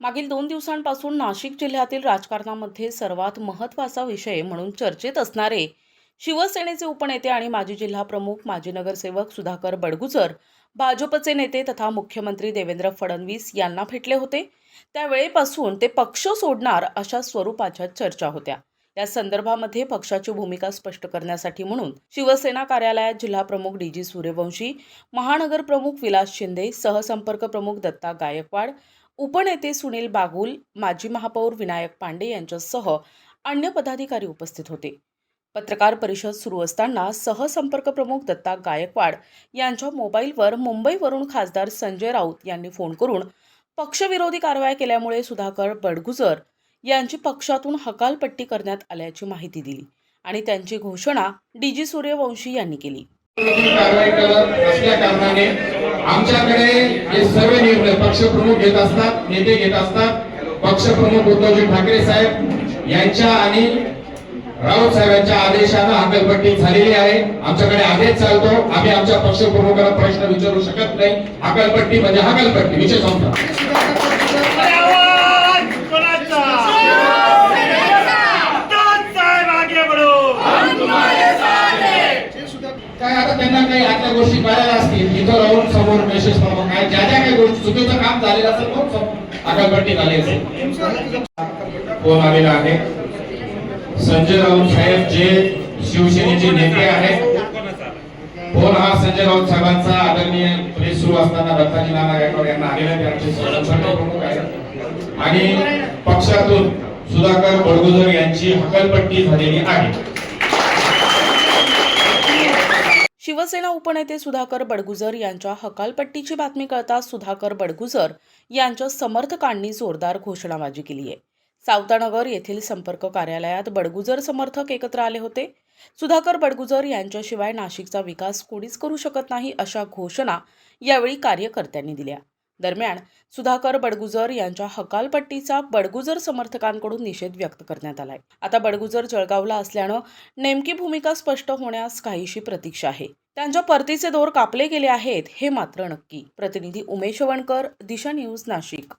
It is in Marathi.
मागील दोन दिवसांपासून नाशिक जिल्ह्यातील राजकारणामध्ये सर्वात महत्त्वाचा विषय म्हणून चर्चेत असणारे शिवसेनेचे उपनेते आणि माजी जिल्हाप्रमुख माजी नगरसेवक सुधाकर बडगुजर भाजपचे नेते तथा मुख्यमंत्री देवेंद्र फडणवीस यांना भेटले होते. त्यावेळेपासून ते पक्ष सोडणार अशा स्वरूपाच्या चर्चा होत्या. या संदर्भामध्ये पक्षाची भूमिका स्पष्ट करण्यासाठी म्हणून शिवसेना कार्यालयात जिल्हाप्रमुख डी जी सूर्यवंशी महानगर प्रमुख विलास शिंदे सहसंपर्क प्रमुख दत्ता गायकवाड उपनेते सुनील बागुल माजी महापौर विनायक पांडे यांच्यासह अन्य पदाधिकारी उपस्थित होते. पत्रकार परिषद सुरू असताना सहसंपर्क प्रमुख दत्ता गायकवाड यांच्या मोबाईलवर मुंबईवरून खासदार संजय राऊत यांनी फोन करून पक्षविरोधी कारवाया केल्यामुळे सुधाकर बडगुजर यांची पक्षातून हकालपट्टी करण्यात आल्याची माहिती दिली आणि त्यांची घोषणा डी जी सूर्यवंशी यांनी केली. आमच्याकडे हे सर्व निर्णय पक्षप्रमुख घेत असतात नेते घेत असतात. पक्षप्रमुख उद्धवजी ठाकरे साहेब यांच्या आणि राऊत साहेबांच्या आदेशानं हकलपट्टी झालेली आहे. आमच्याकडे आदेश चालतो. आम्ही आमच्या पक्षप्रमुखाला प्रश्न विचारू शकत नाही. हकलपट्टी म्हणजे हकलपट्टी विषय संस्था आवाज कोणाचा दाद साहेब आगे बढो काय आता त्यांना काही आतल्या गोष्टी कळायला असतील इथं राहून समोर मेसेज पाहून काय ज्या ज्या काही गोष्टी चुकीचं काम झालेलं असेल मग सम- झाली असेल. फोन आलेला आहे. संजय राऊत साहेब जे शिवसेनेचे नेते आहेत फोन हा संजय राऊत साहेबांचा आदरणीय प्रेस सुरू असताना रत्नाजी नाना गायकवाड यांना आलेला आहे. ते आमचे प्रमुख आहेत. आणि पक्षातून सुधाकर बडगुजर यांची हकलपट्टी झालेली आहे. शिवसेना उपनेते सुधाकर बडगुजर यांच्या हकालपट्टीची बातमी कळताच सुधाकर बडगुजर यांच्या समर्थकांनी जोरदार घोषणाबाजी केली आहे. सावतानगर येथील संपर्क कार्यालयात बडगुजर समर्थक एकत्र आले होते. सुधाकर बडगुजर यांच्याशिवाय नाशिकचा विकास कोणीच करू शकत नाही अशा घोषणा यावेळी कार्यकर्त्यांनी दिल्या. दरम्यान सुधाकर बडगुजर यांच्या हकालपट्टीचा बडगुजर समर्थकांकडून निषेध व्यक्त करण्यात आलाय. आता बडगुजर जळगावला असल्यानं नेमकी भूमिका स्पष्ट होण्यास काहीशी प्रतीक्षा आहे. त्यांच्या परतीचे दोर कापले गेले आहेत हे मात्र नक्की. प्रतिनिधी उमेश वणकर दिशा न्यूज नाशिक.